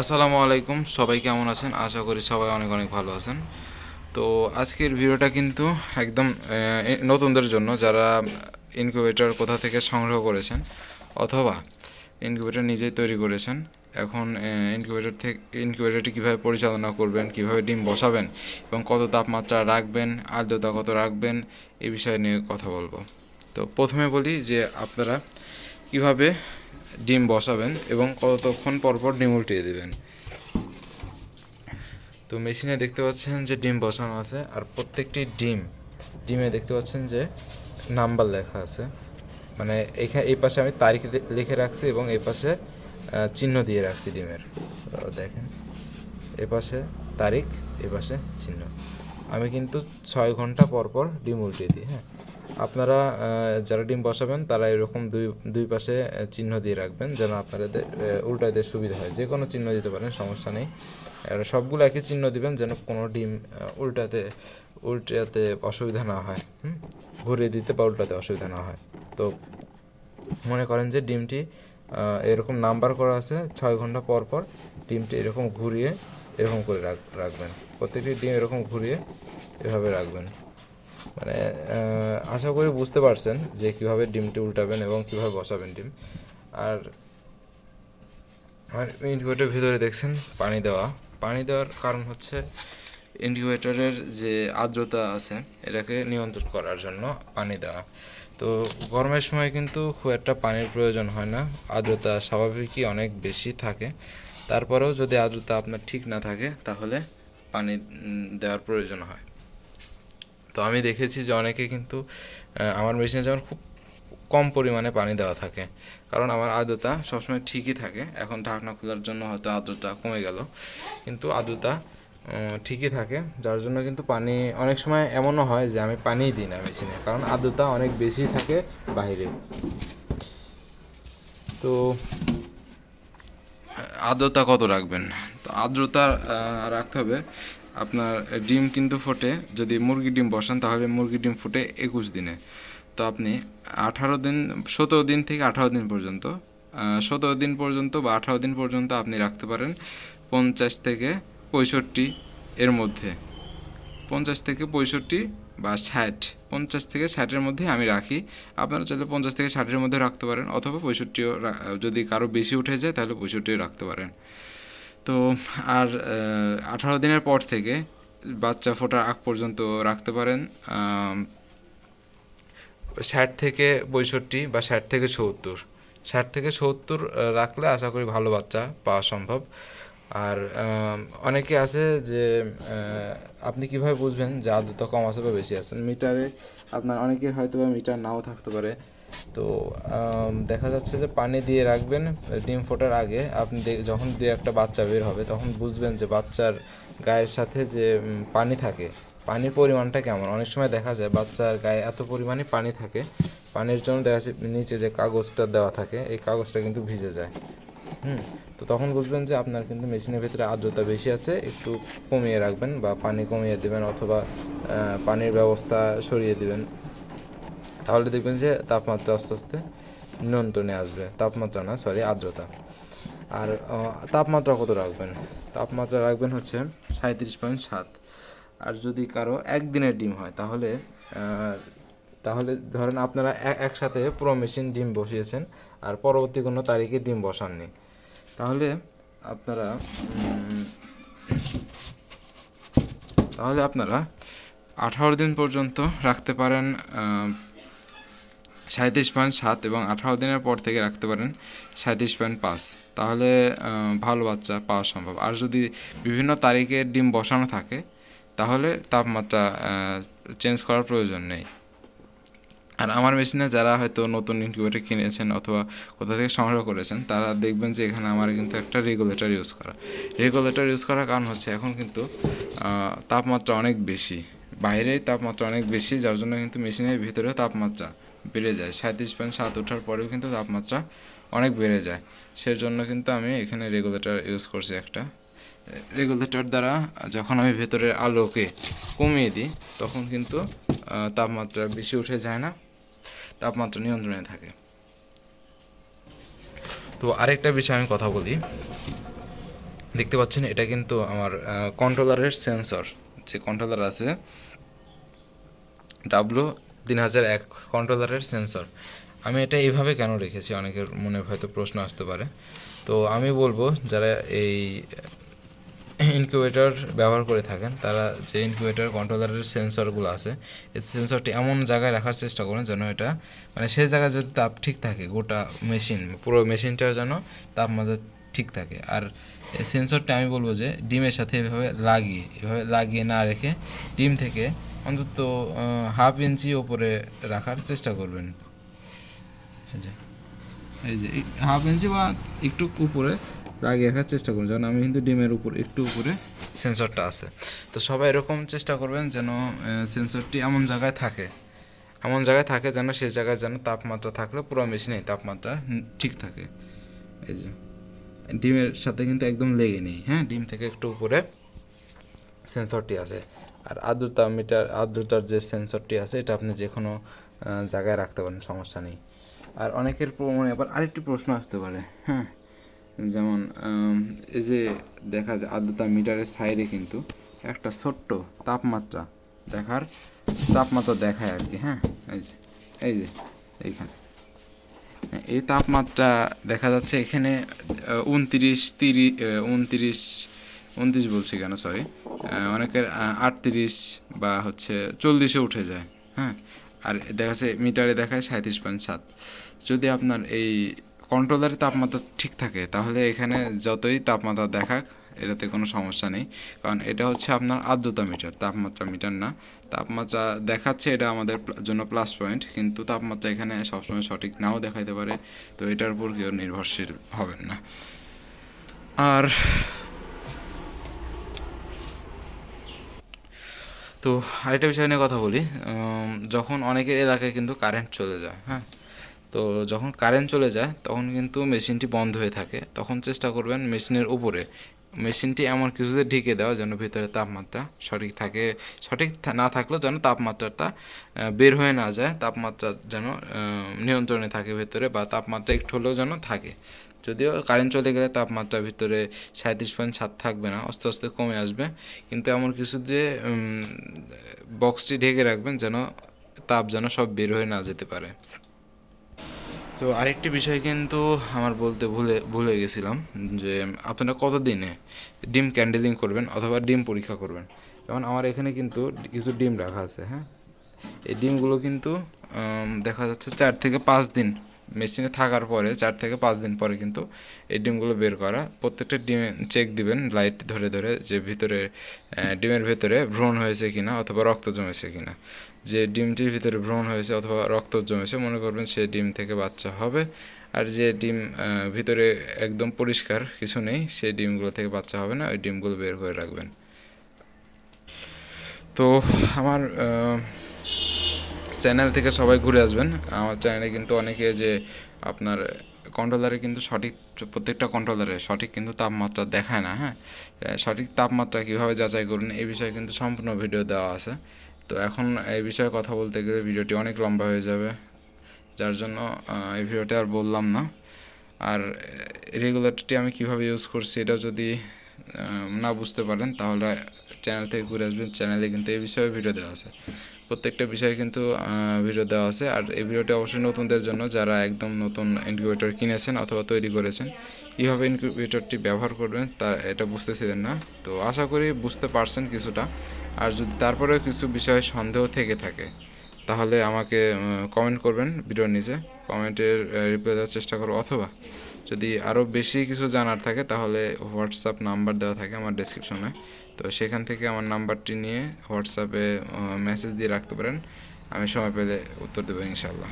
আসসালামু আলাইকুম, সবাই কেমন আছেন? আশা করি সবাই অনেক অনেক ভালো আছেন। তো আজকের ভিডিওটা কিন্তু একদম নতুনদের জন্য যারা ইনকিউবেটর কোথা থেকে সংগ্রহ করেছেন অথবা ইনকিউবেটর নিজেই তৈরি করেছেন, এখন ইনকিউবেটর থেকে ইনকিউবেটরটি কীভাবে পরিচালনা করবেন, কীভাবে ডিম বসাবেন এবং কত তাপমাত্রা রাখবেন, আর্দ্রতা কত রাখবেন, এ বিষয় নিয়ে কথা বলব। তো প্রথমে বলি যে আপনারা কীভাবে ডিম বসাবেন এবং কতক্ষণ পর পর ডিম উল্টিয়ে দেবেন। তো মেশিনে দেখতে পাচ্ছেন যে ডিম বসানো আছে আর প্রত্যেকটি ডিম, ডিমে দেখতে পাচ্ছেন যে নাম্বার লেখা আছে। মানে এখানে এই পাশে আমি তারিখ লিখে রাখছি এবং এই পাশে চিহ্ন দিয়ে রাখছি ডিমের। দেখেন, এ পাশে তারিখ, এ পাশে চিহ্ন। আমি কিন্তু ছয় ঘণ্টা পর পর ডিম উল্টিয়ে দিই হ্যাঁ। আপনারা যারা ডিম বসাবেন, তারা এরকম দুই দুই পাশে চিহ্ন দিয়ে রাখবেন যেন আপনাদের উল্টাইতে সুবিধা হয়। যে কোনো চিহ্ন দিতে পারেন, সমস্যা নেই। সবগুলো একই চিহ্ন দিবেন যেন কোনো ডিম উল্টাতে উল্টাতে অসুবিধা না হয় ঘুরিয়ে দিতে বা উল্টাতে অসুবিধা না হয়। তো মনে করেন যে ডিমটি এরকম নাম্বার করা আছে, ছয় ঘণ্টা পর পর ডিমটি এরকম ঘুরিয়ে এরকম করে রাখ, রাখবেন। প্রত্যেকটি ডিম এরকম ঘুরিয়ে এভাবে রাখবেন। মানে আশা করি বুঝতে পারছেন যে কীভাবে ডিমটি উল্টাবেন এবং কীভাবে বসাবেন ডিম। আর আর ইনকিউবেটরের ভিতরে দেখছেন পানি দেওয়া। পানি দেওয়ার কারণ হচ্ছে ইনকিউবেটরের যে আর্দ্রতা আছে, এটাকে নিয়ন্ত্রণ করার জন্য পানি দেওয়া। তো গরমের সময় কিন্তু খুব একটা পানির প্রয়োজন হয় না। আর্দ্রতা স্বাভাবিকই অনেক বেশি থাকে। তারপরেও যদি আর্দ্রতা আপনার ঠিক না থাকে, তাহলে পানি দেওয়ার প্রয়োজন হয়। তো আমি দেখেছি যে অনেকে কিন্তু আমার মেশিনে যেমন খুব কম পরিমাণে পানি দেওয়া থাকে কারণ আমার আর্দ্রতা সবসময় ঠিকই থাকে। এখন ঢাকনা খোলার জন্য হয়তো আর্দ্রতা কমে গেল কিন্তু আর্দ্রতা উম, ঠিকই থাকে। যার জন্য কিন্তু পানি অনেক সময় এমনও হয় যে আমি পানিই দিই না মেশিনে কারণ আর্দ্রতা অনেক বেশি থাকে বাইরে। তো আর্দ্রতা কত রাখবেন? তো আর্দ্রতা রাখতে হবে আপনার ডিম কিন্তু ফোটে। যদি মুরগি ডিম বসান, তাহলে মুরগি ডিম ফুটে একুশ দিনে। তো আপনি আঠারো দিন, সতেরো দিন থেকে আঠারো দিন পর্যন্ত সতেরো দিন পর্যন্ত বা আঠারো দিন পর্যন্ত আপনি রাখতে পারেন পঞ্চাশ থেকে পঁয়ষট্টি এর মধ্যে। পঞ্চাশ থেকে পঁয়ষট্টি বা ষাট, পঞ্চাশ থেকে ষাটের মধ্যে আমি রাখি। আপনারা চাইলে পঞ্চাশ থেকে ষাটের মধ্যে রাখতে পারেন, অথবা পঁয়ষট্টিও যদি কারও বেশি উঠে যায়, তাহলে পঁয়ষট্টিও রাখতে পারেন। তো আর আঠারো দিনের পর থেকে বাচ্চা ফোটার আগ পর্যন্ত রাখতে পারেন ষাট থেকে পঁয়ষট্টি বা ষাট থেকে সত্তর। ষাট থেকে সত্তর রাখলে আশা করি ভালো বাচ্চা পাওয়া সম্ভব। আর অনেকে আছে যে আপনি কীভাবে বুঝবেন যে আর্দ্রতা কম আছে বা বেশি আছে? মিটারে আপনার অনেকের হয়তো বা মিটার নাও থাকতে পারে। তো দেখা যাচ্ছে যে পানি দিয়ে রাখবেন, ডিম ফোটার আগে। আপনি যখন দু একটা বাচ্চা বের হবে, তখন বুঝবেন যে বাচ্চার গায়ের সাথে যে পানি থাকে, পানির পরিমাণটা কেমন? অনেক সময় দেখা যায় বাচ্চার গায়ে এত পরিমাণে পানি থাকে, পানির জন্য দেখা যাচ্ছে নিচে যে কাগজটা দেওয়া থাকে, এই কাগজটা কিন্তু ভিজে যায়। হুম, তো তখন বুঝবেন যে আপনার কিন্তু মেশিনের ভিতরে আর্দ্রতা বেশি আছে, একটু কমিয়ে রাখবেন বা পানি কমিয়ে দেবেন অথবা পানির ব্যবস্থা সরিয়ে দিবেন। তাহলে দেখবেন যে তাপমাত্রা আস্তে আস্তে নিয়ন্ত্রণে আসবে। তাপমাত্রা না সরি আর্দ্রতা। আর তাপমাত্রা কত রাখবেন? তাপমাত্রা রাখবেন হচ্ছে সাঁত্রিশ পয়েন্ট সাত। আর যদি কারও একদিনের ডিম হয়, তাহলে তাহলে ধরেন আপনারা এক- একসাথে পুরো মেশিন ডিম বসিয়েছেন আর পরবর্তী কোনো তারিখে ডিম বসাননি। তাহলে আপনারা তাহলে আপনারা আঠারো দিন পর্যন্ত রাখতে পারেন সাঁত্রিশ পয়েন্ট সাত এবং আঠারো দিনের পর থেকে রাখতে পারেন সাঁত্রিশ পয়েন্ট পাঁচ। তাহলে ভালো বাচ্চা পাওয়া সম্ভব। আর যদি বিভিন্ন তারিখে ডিম বসানো থাকে, তাহলে তাপমাত্রা চেঞ্জ করার প্রয়োজন নেই। আর আমার মেশিনে যারা হয়তো নতুন ইনকিউবেটর কিনেছেন অথবা কোথা থেকে সংগ্রহ করেছেন, তারা দেখবেন যে এখানে আমার কিন্তু একটা রেগুলেটর ইউজ করা। রেগুলেটর ইউজ করার কারণ হচ্ছে এখন কিন্তু তাপমাত্রা অনেক বেশি। বাইরেই তাপমাত্রা অনেক বেশি, যার জন্য কিন্তু মেশিনের ভিতরেও তাপমাত্রা বেড়ে যায়। সাঁত্রিশ পয়েন্ট সাত ওঠার পরেও কিন্তু তাপমাত্রা অনেক বেড়ে যায়। সেজন্য কিন্তু আমি এখানে রেগুলেটর ইউজ করছি একটা। রেগুলেটর দ্বারা যখন আমি ভেতরের আলোকে কমিয়ে দিই, তখন কিন্তু তাপমাত্রা বেশি উঠে যায় না। তাপমাত্রা নিয়ন্ত্রণে থাকে। তো আরেকটা বিষয় আমি কথা বলি। দেখতে পাচ্ছেন, এটা কিন্তু আমার কন্ট্রোলারের সেন্সর যে কন্ট্রোলার আছে ডাব্লু তিন হাজার এক কন্ট্রোলারের সেন্সর। আমি এটা এইভাবে কেন রেখেছি? অনেকের মনে হয়তো প্রশ্ন আসতে পারে। তো আমি বলব, যারা এই ইনকিউবেটর ব্যবহার করে থাকেন, তারা যে ইনকিউবেটর কন্ট্রোলারের সেন্সরগুলো আছে, এই সেন্সরটি এমন জায়গায় রাখার চেষ্টা করুন যেন এটা মানে সেই জায়গায় যদি তাপ ঠিক থাকে, গোটা মেশিন, পুরো মেশিনটার যেন তাপমাত্রা ঠিক থাকে। আর সেন্সরটা আমি বলব যে, ডিমের সাথে এভাবে লাগিয়ে এভাবে লাগিয়ে না রেখে ডিম থেকে অন্তত হাফ ইঞ্চি ওপরে রাখার চেষ্টা করবেন। এই যে হাফ ইঞ্চি বা একটু উপরে লাগিয়ে রাখার চেষ্টা করুন। যেমন আমি কিন্তু ডিমের উপর একটু উপরে সেন্সরটা আছে। তো সবাই এরকম চেষ্টা করবেন যেন সেন্সরটি এমন জায়গায় থাকে, এমন জায়গায় থাকে যেন সেই জায়গায় যেন তাপমাত্রা থাকলে পুরো মেশিনে তাপমাত্রা ঠিক থাকে। এই যে ডিমের সাথে কিন্তু একদম লেগে নেই হ্যাঁ? ডিম থেকে একটু উপরে সেন্সরটি আছে। আর আর্দ্রতা মিটার আর্দ্রতার যে সেন্সরটি আছে, এটা আপনি যে কোনো জায়গায় রাখতে পারেন, সমস্যা নেই। আর অনেকের মনে আবার আরেকটি প্রশ্ন আসতে পারে হ্যাঁ? যেমন এই যে দেখা যায় আর্দ্রতা মিটারের সাইডে কিন্তু একটা ছোট্ট তাপমাত্রা দেখার, তাপমাত্রা দেখায় আর কি হ্যাঁ? এই যে এই যে, এইখানে। এই তাপমাত্রা দেখা যাচ্ছে এখানে উনত্রিশ তিরিশ উনত্রিশ উনত্রিশ বলছি কেন সরি অনেকের আটত্রিশ বা হচ্ছে চল্লিশে উঠে যায় হ্যাঁ? আর দেখা যাচ্ছে মিটারে দেখায় সাঁত্রিশ পয়েন্ট সাত। যদি আপনার এই কন্ট্রোলারের তাপমাত্রা ঠিক থাকে, তাহলে এখানে যতই তাপমাত্রা দেখাক এটাতে কোনো সমস্যা নেই। কারণ এটা হচ্ছে আপনার আর্দ্রতা মিটার, তাপমাত্রা মিটার না। তাপমাত্রা দেখাচ্ছে এটা আমাদের জন্য প্লাস পয়েন্ট কিন্তু তাপমাত্রা এখানে সবসময় সঠিক নাও দেখাইতে পারে। তো এটার উপর কেউ নির্ভরশীল হবেন না। আর তো আরেকটা বিষয় নিয়ে কথা বলি। যখন অনেকের এলাকায় কিন্তু কারেন্ট চলে যায় হ্যাঁ? তো যখন কারেন্ট চলে যায়, তখন কিন্তু মেশিনটি বন্ধ হয়ে থাকে। তখন চেষ্টা করবেন মেশিনের উপরে মেশিনটি এমন কিছুতে ঢেকে দেওয়া যেন ভিতরে তাপমাত্রা সঠিক থাকে, সঠিক না থাকলেও যেন তাপমাত্রাটা বের হয়ে না যায়, তাপমাত্রা যেন নিয়ন্ত্রণে থাকে ভেতরে বা তাপমাত্রা একটু হলেও যেন থাকে। যদিও কারেন্ট চলে গেলে তাপমাত্রা ভিতরে সাঁত্রিশ পয়েন্ট সাত থাকবে না, আস্তে আস্তে কমে আসবে। কিন্তু এমন কিছু দিয়ে বক্সটি ঢেকে রাখবেন যেন তাপ যেন সব বের হয়ে না যেতে পারে। তো আরেকটি বিষয় কিন্তু আমার বলতে ভুলে ভুলে গেছিলাম যে আপনারা কত দিনে ডিম ক্যান্ডেলিং করবেন অথবা ডিম পরীক্ষা করবেন? যেমন আমার এখানে কিন্তু কিছু ডিম রাখা আছে হ্যাঁ? এই ডিমগুলো কিন্তু দেখা যাচ্ছে চার থেকে পাঁচ দিন মেশিনে থাকার পরে, চার থেকে পাঁচ দিন পরে কিন্তু এই ডিমগুলো বের করা। প্রত্যেকটা ডিমে চেক দিবেন লাইট ধরে ধরে যে ভিতরে ডিমের ভেতরে ভ্রণ হয়েছে কিনা অথবা রক্ত জমেছে কিনা। যে ডিমটির ভিতরে ভ্রূণ হয়েছে অথবা রক্ত জমেছে, মনে করবেন সে ডিম থেকে বাচ্চা হবে। আর যে ডিম ভিতরে একদম পরিষ্কার কিছু নেই সেই ডিমগুলো থেকে বাচ্চা হবে না, ওই ডিমগুলো বের করে রাখবেন। তো আমার চ্যানেল থেকে সবাই ঘুরে আসবেন। আমার চ্যানেলে কিন্তু অনেকে যে আপনার কন্ট্রোলারে কিন্তু সঠিক, প্রত্যেকটা কন্ট্রোলারে সঠিক কিন্তু তাপমাত্রা দেখায় না হ্যাঁ? সঠিক তাপমাত্রা কীভাবে যাচাই করুন এই বিষয়ে কিন্তু সম্পূর্ণ ভিডিও দেওয়া আছে। তো এখন এই বিষয়ে কথা বলতে গেলে ভিডিওটি অনেক লম্বা হয়ে যাবে, যার জন্য এই ভিডিওটি আর বললাম না। আর রেগুলেটরটি আমি কীভাবে ইউজ করছি এটা যদি না বুঝতে পারেন, তাহলে চ্যানেল থেকে ঘুরে আসবেন। চ্যানেলে কিন্তু এই বিষয়ে ভিডিও দেওয়া আছে। প্রত্যেকটা বিষয়ে কিন্তু ভিডিও দেওয়া আছে। আর এই ভিডিওটি অবশ্যই নতুনদের জন্য, যারা একদম নতুন ইনকিউবেটর কিনেছেন অথবা তৈরি করেছেন, কীভাবে ইনকিউবেটরটি ব্যবহার করবেন, তা, এটা বুঝতেছিলেন না। তো আশা করি বুঝতে পারছেন কিছুটা। আর যদি তারপরেও কিছু বিষয়ে সন্দেহ থেকে থাকে, তাহলে আমাকে কমেন্ট করবেন ভিডিওর নিচে। কমেন্টের রিপ্লাই দেওয়ার চেষ্টা করো অথবা যদি আরও বেশি কিছু জানার থাকে, তাহলে হোয়াটসঅ্যাপ নাম্বার দেওয়া থাকে আমার ডেসক্রিপশনে তো সেখান থেকে আমার নাম্বারটি নিয়ে হোয়াটসঅ্যাপে মেসেজ দিয়ে রাখতে পারেন। আমি সময় পেলে উত্তর দেবো ইনশাল্লাহ